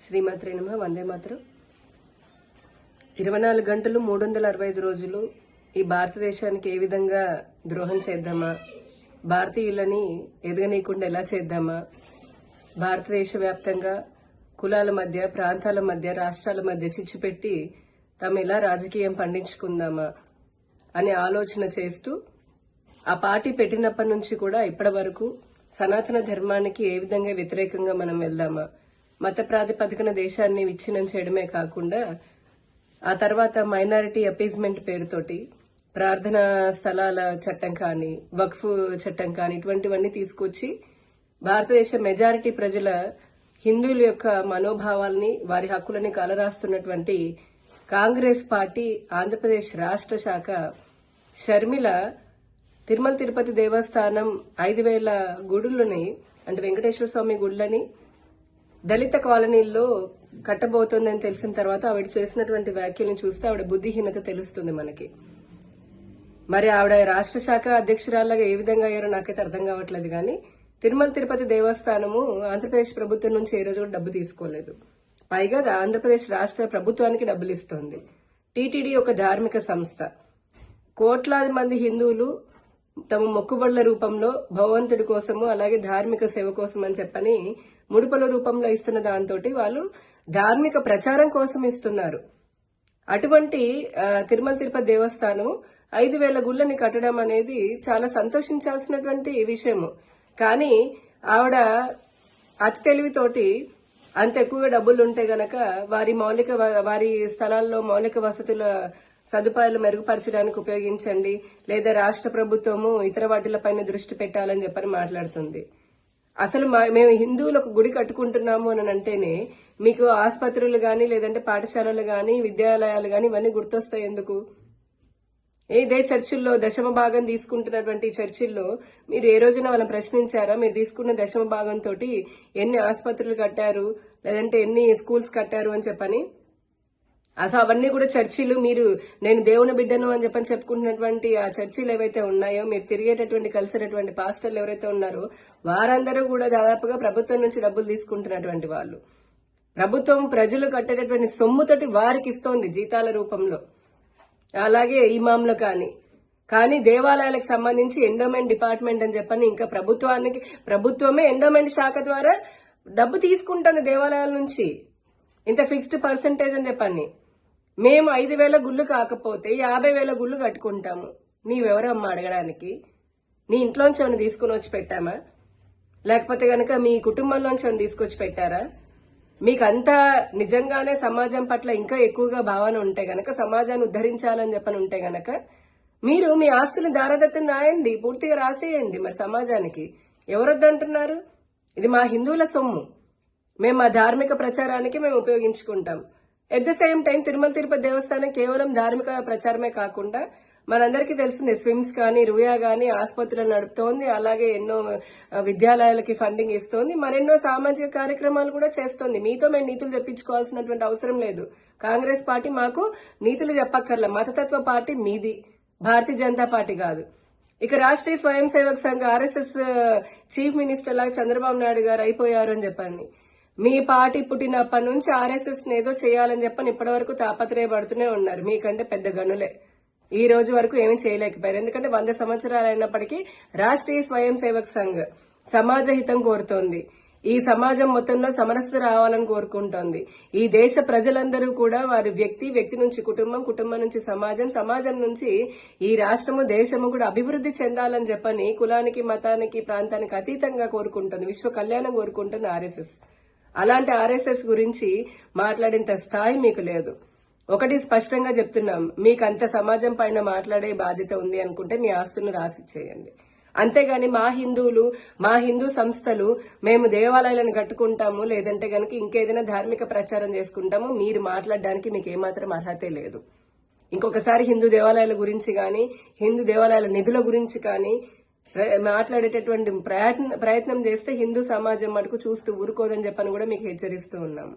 శ్రీమాత్రే నమ వందే మాత్రం. ఇరవై నాలుగు గంటలు మూడు వందల అరవై ఐదు రోజులు ఈ భారతదేశానికి ఏ విధంగా ద్రోహం చేద్దామా? భారతీయులని ఎదగనీయకుండా ఎలా చేద్దామా? భారతదేశ వ్యాప్తంగా కులాల మధ్య ప్రాంతాల మధ్య రాష్ట్రాల మధ్య చిచ్చుపెట్టి తాము ఎలా రాజకీయం పండించుకుందామా అనే ఆలోచన చేస్తూ ఆ పార్టీ పెట్టినప్పటి నుంచి కూడా ఇప్పటి వరకు సనాతన ధర్మానికి ఏ విధంగా వ్యతిరేకంగా మనం వెళ్దామా? మత ప్రాతిపదికన దేశాన్ని విచ్ఛిన్నం చేయడమే కాకుండా ఆ తర్వాత మైనారిటీ అపీజ్మెంట్ పేరుతోటి ప్రార్థనా స్థలాల చట్టం కానీ వక్ఫ్ చట్టం కానీ ఇటువంటివన్నీ తీసుకొచ్చి భారతదేశ మెజారిటీ ప్రజల హిందువుల యొక్క మనోభావాల్ని వారి హక్కులని కలరాస్తున్నటువంటి కాంగ్రెస్ పార్టీ ఆంధ్రప్రదేశ్ రాష్ట్ర శాఖ షర్మిల తిరుమల తిరుపతి దేవస్థానం ఐదు వేల గుడులని అంటే వెంకటేశ్వర స్వామి గుళ్ళని దళిత కాలనీల్లో కట్టబోతోందని తెలిసిన తర్వాత ఆవిడ చేసినటువంటి వ్యాఖ్యలను చూస్తే ఆవిడ బుద్ధిహీనత తెలుస్తుంది మనకి. మరి ఆవిడ రాష్ట్ర శాఖ అధ్యక్షురాలుగా ఏ విధంగా అయ్యారో నాకైతే అర్థం కావట్లేదు కానీ తిరుమల తిరుపతి దేవస్థానము ఆంధ్రప్రదేశ్ ప్రభుత్వం నుంచి ఏ రోజు కూడా డబ్బు తీసుకోలేదు. పైగా ఆంధ్రప్రదేశ్ రాష్ట్ర ప్రభుత్వానికి డబ్బులు ఇస్తోంది టీటీడీ ఒక ధార్మిక సంస్థ. కోట్లాది మంది హిందువులు తమ మొక్కుబడుల రూపంలో భగవంతుడి కోసము అలాగే ధార్మిక సేవ కోసం అని చెప్పని ముడుపల రూపంలో ఇస్తున్న దాంతో వాళ్ళు ధార్మిక ప్రచారం కోసం ఇస్తున్నారు. అటువంటి తిరుమల తిరుపతి దేవస్థానం ఐదు వేల గుళ్ళని కట్టడం అనేది చాలా సంతోషించాల్సినటువంటి విషయము. కానీ ఆవిడ అతి తెలివితోటి అంత ఎక్కువగా డబ్బులు ఉంటే గనక వారి మౌలిక వారి స్థలాల్లో మౌలిక వసతుల సదుపాయాలు మెరుగుపరచడానికి ఉపయోగించండి. లేదా రాష్ట్ర ప్రభుత్వము ఇతర వాటిలపైన దృష్టి పెట్టాలని చెప్పని మాట్లాడుతుంది. అసలు మా- మేము హిందువులకు గుడి కట్టుకుంటున్నాము అని అంటేనే మీకు ఆసుపత్రులు గాని లేదంటే పాఠశాలలు గాని విద్యాలయాలు గాని ఇవన్నీ గుర్తొస్తాయి ఎందుకు? ఇదే చర్చిల్లో దశమ భాగం తీసుకుంటున్నటువంటి చర్చిల్లో మీరు ఏ రోజున వాళ్ళని ప్రశ్నించారా? మీరు తీసుకున్న దశమ భాగం తోటి ఎన్ని ఆసుపత్రులు కట్టారు? లేదంటే ఎన్ని స్కూల్స్ కట్టారు అని చెప్పని? అసలు అవన్నీ కూడా చర్చిలు మీరు నేను దేవుని బిడ్డను అని చెప్పని చెప్పుకుంటున్నటువంటి ఆ చర్చిలు ఏవైతే ఉన్నాయో మీరు తిరిగేటటువంటి కలిసినటువంటి పాస్టర్లు ఎవరైతే ఉన్నారో వారందరూ కూడా దాదాపుగా ప్రభుత్వం నుంచి డబ్బులు తీసుకుంటున్నటువంటి వాళ్ళు. ప్రభుత్వం ప్రజలు కట్టేటటువంటి సొమ్ముతోటి వారికి ఇస్తోంది జీతాల రూపంలో. అలాగే ఇమాంలు కానీ కానీ దేవాలయాలకు సంబంధించి ఎండోమెంట్ డిపార్ట్మెంట్ అని చెప్పని ఇంకా ప్రభుత్వానికి ప్రభుత్వమే ఎండోమెంట్ శాఖ ద్వారా డబ్బు తీసుకుంటుంది దేవాలయాల నుంచి. ఇంత ఫిక్స్డ్ పర్సంటేజ్ అని చెప్పండి మేము ఐదు వేల గుళ్ళు కాకపోతే యాభై వేల గుళ్ళు కట్టుకుంటాము. నీవెవరమ్మా అడగడానికి? నీ ఇంట్లోంచి ఏమైనా తీసుకుని వచ్చి పెట్టామా? లేకపోతే గనక మీ కుటుంబంలోంచి ఏమైనా తీసుకొచ్చి పెట్టారా? మీకు అంతా నిజంగానే సమాజం పట్ల ఇంకా ఎక్కువగా భావన ఉంటే గనక సమాజాన్ని ఉద్ధరించాలని చెప్పని ఉంటే గనక మీరు మీ ఆస్తుని దారదత్తం రాయండి పూర్తిగా రాసేయండి మరి సమాజానికి. ఎవరొద్దంటున్నారు? ఇది మా హిందువుల సొమ్ము. మేము మా ధార్మిక ప్రచారానికి మేము ఉపయోగించుకుంటాం. At the same time Tirumala Tirupati Devasthanam కేవలం ధార్మిక ప్రచారమే కాకుండా మనందరికీ తెలిసింది స్విమ్స్ కానీ రుయా కానీ ఆసుపత్రులు నడుపుతోంది అలాగే ఎన్నో విద్యాలయాలకి ఫండింగ్ ఇస్తోంది మరెన్నో సామాజిక కార్యక్రమాలు కూడా చేస్తోంది మీతో మేము నీతులు తెప్పించుకోవాల్సినటువంటి అవసరం లేదు కాంగ్రెస్ పార్టీ మాకు నీతులు చెప్పక్కర్లే మతతత్వ పార్టీ మీది భారతీయ జనతా పార్టీ కాదు ఇక రాష్ట్రీయ స్వయం సేవక్ సంఘ ఆర్ఎస్ఎస్ చీఫ్ మినిస్టర్ లాగా చంద్రబాబు నాయుడు గారు అయిపోయారు అని చెప్పండి మీ పార్టీ పుట్టినప్పటి నుంచి ఆర్ఎస్ఎస్ ఏదో చేయాలని చెప్పని ఇప్పటి వరకు తాపత్రయపడుతూనే ఉన్నారు. మీకంటే పెద్ద గనులే. ఈ రోజు వరకు ఏమీ చేయలేకపోయారు. ఎందుకంటే వంద సంవత్సరాలు అయినప్పటికీ రాష్ట్రీయ స్వయం సేవక్ సంఘ్ సమాజ హితం కోరుతోంది. ఈ సమాజం మొత్తంలో సమరసత రావాలని కోరుకుంటోంది. ఈ దేశ ప్రజలందరూ కూడా వారి వ్యక్తి వ్యక్తి నుంచి కుటుంబం కుటుంబం నుంచి సమాజం సమాజం నుంచి ఈ రాష్ట్రము దేశము కూడా అభివృద్ధి చెందాలని చెప్పని కులానికి మతానికి ప్రాంతానికి అతీతంగా కోరుకుంటుంది. విశ్వ కళ్యాణం కోరుకుంటుంది ఆర్ఎస్ఎస్. అలాంటి ఆర్ఎస్ఎస్ గురించి మాట్లాడేంత స్థాయి మీకు లేదు. ఒకటి స్పష్టంగా చెప్తున్నాం మీకు అంత సమాజం పైన మాట్లాడే బాధ్యత ఉంది అనుకుంటే మీ ఆస్తులను రాసిచ్చేయండి అంతేగాని మా హిందువులు మా హిందూ సంస్థలు మేము దేవాలయాలను కట్టుకుంటాము లేదంటే గనక ఇంకేదైనా ధార్మిక ప్రచారం చేసుకుంటాము మీరు మాట్లాడడానికి మీకు ఏమాత్రం అర్హతే లేదు. ఇంకొకసారి హిందూ దేవాలయాల గురించి కానీ హిందూ దేవాలయాల నిధుల గురించి కానీ మాట్లాడేటటువంటి ప్రయత్నం ప్రయత్నం చేస్తే హిందూ సమాజం మటుకు చూస్తూ ఊరుకోదని చెప్పని కూడా మీకు హెచ్చరిస్తూ ఉన్నాము.